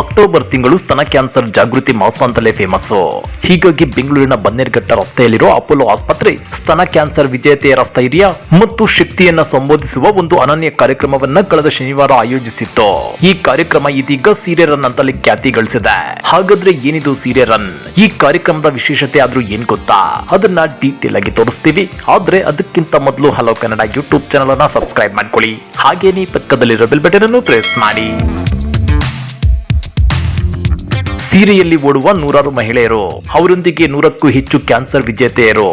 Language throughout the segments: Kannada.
ಅಕ್ಟೋಬರ್ ತಿಂಗಳು ಸ್ತನ ಕ್ಯಾನ್ಸರ್ ಜಾಗೃತಿ ಮಾಸ ಅಂತಲೇ ಫೇಮಸ್ ಹೀಗಾಗಿ ಬೆಂಗಳೂರಿನ ಬನ್ನೇರ್ಘಟ್ಟ ರಸ್ತೆಯಲ್ಲಿರೋ ಅಪೋಲೋ ಆಸ್ಪತ್ರೆ ಸ್ತನ ಕ್ಯಾನ್ಸರ್ ವಿಜೇತೆಯರ ಸ್ಥೈರ್ಯ ಮತ್ತು ಶಕ್ತಿಯನ್ನ ಸಂಬೋಧಿಸುವ ಒಂದು ಅನನ್ಯ ಕಾರ್ಯಕ್ರಮವನ್ನ ಕಳೆದ ಶನಿವಾರ ಆಯೋಜಿಸಿತ್ತು. ಈ ಕಾರ್ಯಕ್ರಮ ಇದೀಗ ಸೀರೆ ರನ್ ಅಂತಲೇ ಖ್ಯಾತಿ ಗಳಿಸಿದೆ. ಹಾಗಾದ್ರೆ ಏನಿದು ಸೀರೆ ರನ್? ಈ ಕಾರ್ಯಕ್ರಮದ ವಿಶೇಷತೆ ಆದ್ರೂ ಏನ್ ಗೊತ್ತಾ? ಅದನ್ನ ಡೀಟೇಲ್ ಆಗಿ ತೋರಿಸ್ತೀವಿ. ಆದ್ರೆ ಅದಕ್ಕಿಂತ ಮೊದಲು ಹಲೋ ಕನ್ನಡ ಯೂಟ್ಯೂಬ್ ಚಾನಲ್ ಅನ್ನ ಸಬ್ಸ್ಕ್ರೈಬ್ ಮಾಡ್ಕೊಳ್ಳಿ. ಹಾಗೇನೇ ಪಕ್ಕದಲ್ಲಿರೋ ಬೆಲ್ ಬಟನ್ ಅನ್ನು ಪ್ರೆಸ್ ಮಾಡಿ. ಸೀರೆಯಲ್ಲಿ ಓಡುವ ನೂರಾರು ಮಹಿಳೆಯರು. ಅವರೊಂದಿಗೆ ನೂರಕ್ಕೂ ಹೆಚ್ಚು ಕ್ಯಾನ್ಸರ್ ವಿಜೇತೆಯರು.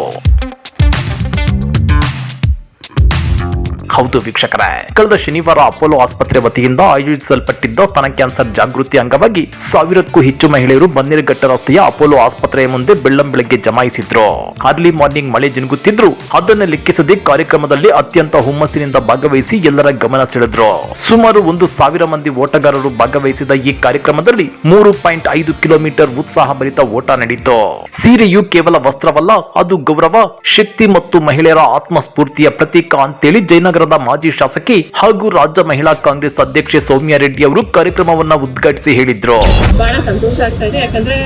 ಹೌದು ವೀಕ್ಷಕರೇ. ಕಳೆದ ಶನಿವಾರ ಅಪೋಲೋ ಆಸ್ಪತ್ರೆ ವತಿಯಿಂದ ಆಯೋಜಿಸಲ್ಪಟ್ಟಿದ್ದ ಸ್ತನ ಕ್ಯಾನ್ಸರ್ ಜಾಗೃತಿ ಅಂಗವಾಗಿ ಸಾವಿರಕ್ಕೂ ಹೆಚ್ಚು ಮಹಿಳೆಯರು ಬನ್ನೇರುಘಟ್ಟ ರಸ್ತೆಯ ಅಪೋಲೋ ಆಸ್ಪತ್ರೆಯ ಮುಂದೆ ಬೆಳ್ಳಂ ಬೆಳಗ್ಗೆ ಜಮಾಯಿಸಿದ್ರು. ಅರ್ಲಿ ಮಾರ್ನಿಂಗ್ ಮಳೆ ಜಿನುಗುತ್ತಿದ್ರು ಅದನ್ನು ಲೆಕ್ಕಿಸದೆ ಕಾರ್ಯಕ್ರಮದಲ್ಲಿ ಅತ್ಯಂತ ಹುಮ್ಮಸ್ಸಿನಿಂದ ಭಾಗವಹಿಸಿ ಎಲ್ಲರ ಗಮನ ಸೆಳೆದ್ರು. ಸುಮಾರು ಒಂದು ಸಾವಿರ ಮಂದಿ ಓಟಗಾರರು ಭಾಗವಹಿಸಿದ ಈ ಕಾರ್ಯಕ್ರಮದಲ್ಲಿ ಮೂರು ಪಾಯಿಂಟ್ ಐದು ಕಿಲೋಮೀಟರ್ ಉತ್ಸಾಹ ಭರಿತ ಓಟ ನಡೆಯಿತು. ಸೀರೆಯು ಕೇವಲ ವಸ್ತ್ರವಲ್ಲ, ಅದು ಗೌರವ, ಶಕ್ತಿ ಮತ್ತು ಮಹಿಳೆಯರ ಆತ್ಮಸ್ಫೂರ್ತಿಯ ಪ್ರತೀಕ ಅಂತೇಳಿ ಜಯನಗರದ ಮಾಜಿ ಶಾಸಕಿ ಹಾಗೂ ರಾಜ್ಯ ಮಹಿಳಾ ಕಾಂಗ್ರೆಸ್ ಅಧ್ಯಕ್ಷೆ ಸೌಮ್ಯ ರೆಡ್ಡಿ ಅವರು ಕಾರ್ಯಕ್ರಮವನ್ನು ಉದ್ಘಾಟಿಸಿ ಹೇಳಿದ್ರು. ಬಹಳ ಸಂತೋಷ ಆಗ್ತಾ ಇದೆ. ಯಾಕಂದ್ರೆ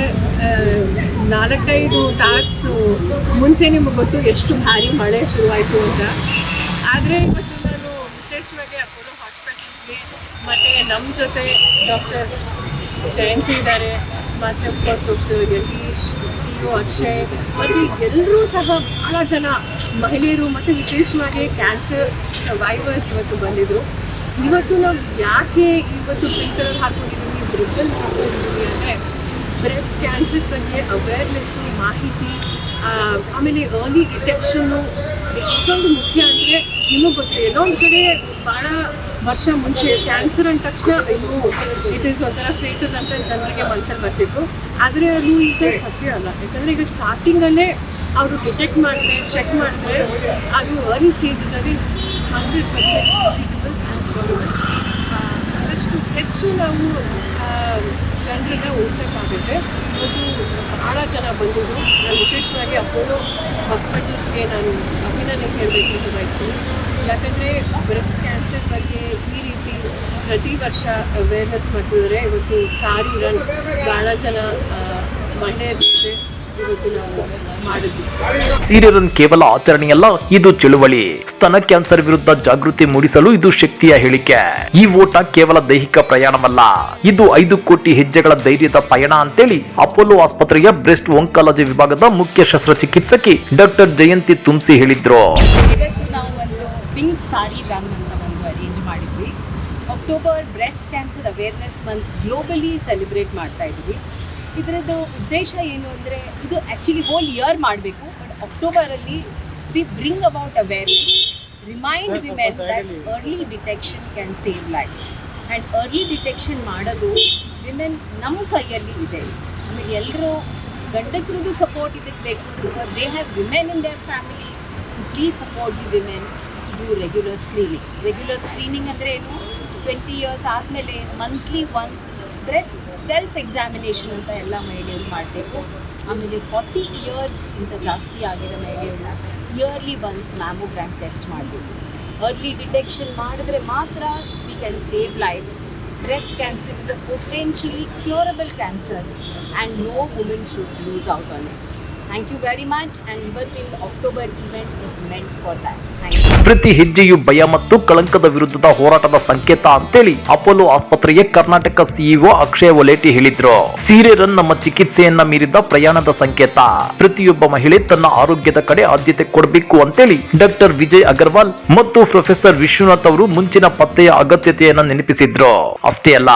ನಾಲ್ಕೈದು ತಾಸು ಮುಂಚೆ ನಿಮಗೆ ಗೊತ್ತು ಎಷ್ಟು ಭಾರಿ ಮಳೆ ಶುರುವಾಯಿತು ಅಂತ. ಆದರೆ ಇವತ್ತು ನಾನು ವಿಶೇಷವಾಗಿ ಅಪೋಲೋ ಹಾಸ್ಪಿಟಲ್ಸ್ಗೆ ಮತ್ತು ನಮ್ಮ ಜೊತೆ ಡಾಕ್ಟರ್ ಜಯಂತಿ ಇದ್ದಾರೆ. ಮತ್ತು of course doctor Yathish C O Akshay ಮತ್ತು ಎಲ್ಲರೂ ಸಹ ಭಾಳ ಜನ ಮಹಿಳೆಯರು ಮತ್ತು ವಿಶೇಷವಾಗಿ ಕ್ಯಾನ್ಸರ್ ಸರ್ವೈವರ್ಸ್ ಇವತ್ತು ಬಂದಿದ್ರು. ಇವತ್ತು ನಾವು ಯಾಕೆ ಇವತ್ತು ಪಿಂಕ್ ಕಲರ್ ಹಾಕೊಂಡಿದ್ದೀವಿ ಬ್ರಿಟಲ್ ಹಾಕೊಂಡಿದ್ದೀವಿ ಅಂದರೆ ಬ್ರೆಸ್ಟ್ ಕ್ಯಾನ್ಸರ್ ಬಗ್ಗೆ ಅವೇರ್ನೆಸ್ಸು ಮಾಹಿತಿ ಆಮೇಲೆ ಅರ್ಲಿ ಡಿಟೆಕ್ಷನ್ನು ಎಷ್ಟೊಂದು ಮುಖ್ಯ ಅಂದರೆ ನಿಮಗೆ ಗೊತ್ತಿಲ್ಲ ಒಂದು ಕಡೆ ಭಾಳ ವರ್ಷ ಮುಂಚೆ ಕ್ಯಾನ್ಸರ್ ಅಂದ ತಕ್ಷಣ ಅಯ್ಯೋ ಇಟ್ ಈಸ್ ಒಂಥರ ಫೇಟಲ್ ಅಂತ ಜನರಿಗೆ ಮನಸ್ಸಲ್ಲಿ ಬರ್ತಿತ್ತು. ಆದರೆ ಅದು ಈಗ ಸತ್ಯ ಅಲ್ಲ. ಯಾಕಂದರೆ ಈಗ ಸ್ಟಾರ್ಟಿಂಗಲ್ಲೇ ಅವರು ಡಿಟೆಕ್ಟ್ ಮಾಡಿದ್ರೆ ಚೆಕ್ ಮಾಡಿದ್ರೆ ಅದು ಅರ್ಲಿ ಸ್ಟೇಜಸಲ್ಲಿ ಹಂಡ್ರೆಡ್ ಪರ್ಸೆಂಟ್ ಅದಷ್ಟು ಹೆಚ್ಚು ನಾವು ಜನರನ್ನ ಉಳಿಸೋಕ್ಕಾಗುತ್ತೆ. ಇವತ್ತು ಭಾಳ ಜನ ಬಂದಿದ್ದು ನಾನು ವಿಶೇಷವಾಗಿ ಅಪೋಲೋ ಹಾಸ್ಪಿಟಲ್ಸ್ಗೆ ನಾನು ಅಭಿನಂದನೆ ಹೇಳಬೇಕು ಅಂತ ಬಯಸ್ತೀನಿ. ಯಾಕಂದರೆ ಬ್ರೆಸ್ಟ್ ಕ್ಯಾನ್ಸರ್ ಬಗ್ಗೆ ಈ ರೀತಿ ಪ್ರತಿ ವರ್ಷ ಅವೇರ್ನೆಸ್ ಮಾಡ್ತಿದ್ರೆ. ಇವತ್ತು ಸಾರಿ ರನ್ ಭಾಳ ಜನ ಮಂಡೆ ಇವತ್ತು ನಾವು ಮಾಡಿದ್ವಿ. ಸೀರೆ ರನ್ ಕೇವಲ ಆಚರಣೆಯಲ್ಲ ಇದು ಚಳುವಳಿ. ಸ್ತನ ಕ್ಯಾನ್ಸರ್ ವಿರುದ್ಧ ಜಾಗೃತಿ ಮೂಡಿಸಲು ಇದು ಶಕ್ತಿಯ ಹೇಳಿಕೆ. ಈ ಓಟ ಕೇವಲ ದೈಹಿಕ ಪ್ರಯಾಣವಲ್ಲ ಇದು ಐದು ಕೋಟಿ ಹೆಜ್ಜೆಗಳ ಧೈರ್ಯದ ಪಯಣ ಅಂತೇಳಿ ಅಪೋಲೋ ಆಸ್ಪತ್ರೆಯ ಬ್ರೆಸ್ಟ್ ಒಂಕಾಲಜಿ ವಿಭಾಗದ ಮುಖ್ಯ ಶಸ್ತ್ರಚಿಕಿತ್ಸಕಿ ಡಾಕ್ಟರ್ ಜಯಂತಿ ತುಮ್ಸಿ ಹೇಳಿದ್ರು. ಪಿಂಕ್ ಸಾರಿ ರಂಗ್ ಅಂತ ಒಂದು ಅರೇಂಜ್ ಮಾಡಿದ್ವಿ. October breast cancer awareness month globally celebrate ಮಾಡ್ತಾ ಇದ್ವಿ. ಇದರದ್ದು ಉದ್ದೇಶ ಏನು ಅಂದರೆ ಇದು ಆ್ಯಕ್ಚುಲಿ ಹೋಲ್ ಇಯರ್ ಮಾಡಬೇಕು but ಅಕ್ಟೋಬರಲ್ಲಿ we bring about awareness remind women that early detection can save lives and early detection ಮಾಡೋದು ವಿಮೆನ್ ನಮ್ಮ ಕೈಯಲ್ಲಿ ಇದೆ. ಆಮೇಲೆ ಎಲ್ಲರೂ ಗಂಡಸರದ್ದು ಸಪೋರ್ಟ್ ಇದಕ್ಕೆ ಬೇಕು because they have women in their family please support the women do regular screening regular screening ಅಂದರೆ ಏನು? ಟ್ವೆಂಟಿ ಇಯರ್ಸ್ ಆದಮೇಲೆ monthly once breast self examination ಅಂತ ಎಲ್ಲ ಮಹಿಳೆಯರು ಮಾಡಬೇಕು. ಆಮೇಲೆ ಫಾರ್ಟಿ ಇಯರ್ಸ್ ಇಂತ ಜಾಸ್ತಿ ಆಗಿರೋ ಮಹಿಳೆಯರು ಇಯರ್ಲಿ ಒನ್ಸ್ ಮ್ಯಾಮೋಗ್ರಾಮ್ ಟೆಸ್ಟ್ ಮಾಡಬೇಕು. ಅರ್ಲಿ ಡಿಟೆಕ್ಷನ್ ಮಾಡಿದ್ರೆ ಮಾತ್ರ we can save lives breast cancer is a potentially curable cancer and no woman should lose out on it thank you very much and ಇವತ್ತಿನ October event is meant for that ಪ್ರತಿ ಹೆಜ್ಜೆಯು ಭಯ ಮತ್ತು ಕಳಂಕದ ವಿರುದ್ಧದ ಹೋರಾಟದ ಸಂಕೇತ ಅಂತೇಳಿ ಅಪೋಲೋ ಆಸ್ಪತ್ರೆಯ ಕರ್ನಾಟಕ ಸಿಇಒ ಅಕ್ಷಯ ಒಲೇಟಿ ಹೇಳಿದ್ರು. ಸೀರೆ ರನ್ ನಮ್ಮ ಚಿಕಿತ್ಸೆಯನ್ನ ಮೀರಿದ ಪ್ರಯಾಣದ ಸಂಕೇತ. ಪ್ರತಿಯೊಬ್ಬ ಮಹಿಳೆ ತನ್ನ ಆರೋಗ್ಯದ ಕಡೆ ಆದ್ಯತೆ ಕೊಡಬೇಕು ಅಂತೇಳಿ ಡಾಕ್ಟರ್ ವಿಜಯ್ ಅಗರ್ವಾಲ್ ಮತ್ತು ಪ್ರೊಫೆಸರ್ ವಿಶ್ವನಾಥ್ ಅವರು ಮುಂಚಿನ ಪತ್ತೆಯ ಅಗತ್ಯತೆಯನ್ನ ನೆನಪಿಸಿದ್ರು. ಅಷ್ಟೇ ಅಲ್ಲ,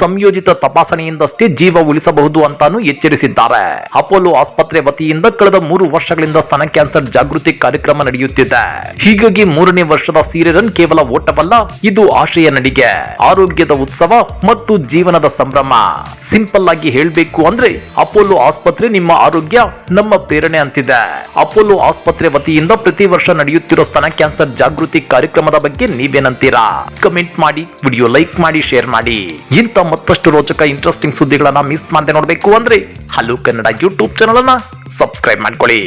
ಸಂಯೋಜಿತ ತಪಾಸಣೆಯಿಂದಷ್ಟೇ ಜೀವ ಉಳಿಸಬಹುದು ಅಂತಾನು ಎಚ್ಚರಿಸಿದ್ದಾರೆ. ಅಪೋಲೋ ಆಸ್ಪತ್ರೆ ವತಿಯಿಂದ ಕಳೆದ ಮೂರು ವರ್ಷಗಳಿಂದ ಸ್ತನ ಕ್ಯಾನ್ಸರ್ ಜಾಗೃತಿ ಕಾರ್ಯಕ್ರಮ ನಡೆಯುತ್ತಿದೆ. ಹೀಗಾಗಿ ಮೂರನೇ ವರ್ಷದ ಸೀರೆ ರನ್ ಕೇವಲ ಓಟವಲ್ಲ, ಇದು ಆಶಯ ನಡಿಗೆ. ಆರೋಗ್ಯದ ಉತ್ಸವ ಮತ್ತು ಜೀವನದ ಸಂಭ್ರಮ. ಸಿಂಪಲ್ ಆಗಿ ಹೇಳಬೇಕು ಅಂದ್ರೆ ಅಪೋಲೋ ಆಸ್ಪತ್ರೆ ನಿಮ್ಮ ಆರೋಗ್ಯ, ನಮ್ಮ ಪ್ರೇರಣೆ ಅಂತಿದೆ. ಅಪೋಲೋ ಆಸ್ಪತ್ರೆ ವತಿಯಿಂದ ಪ್ರತಿ ವರ್ಷ ನಡೆಯುತ್ತಿರೋ ಸ್ತನ ಕ್ಯಾನ್ಸರ್ ಜಾಗೃತಿ ಕಾರ್ಯಕ್ರಮದ ಬಗ್ಗೆ ನೀವೇನಂತೀರಾ? ಕಮೆಂಟ್ ಮಾಡಿ, ವಿಡಿಯೋ ಲೈಕ್ ಮಾಡಿ, ಶೇರ್ ಮಾಡಿ. ಇಂಥ ಮತ್ತಷ್ಟು ರೋಚಕ ಇಂಟ್ರೆಸ್ಟಿಂಗ್ ಸುದ್ದಿಗಳನ್ನ ಮಿಸ್ ಮಾಡದೆ ನೋಡಬೇಕು ಅಂದ್ರೆ ಹಲೋ ಕನ್ನಡ ಯೂಟ್ಯೂಬ್ ಚಾನಲ್ ಅನ್ನ ಸಬ್ಸ್ಕ್ರೈಬ್ ಮಾಡ್ಕೊಳ್ಳಿ.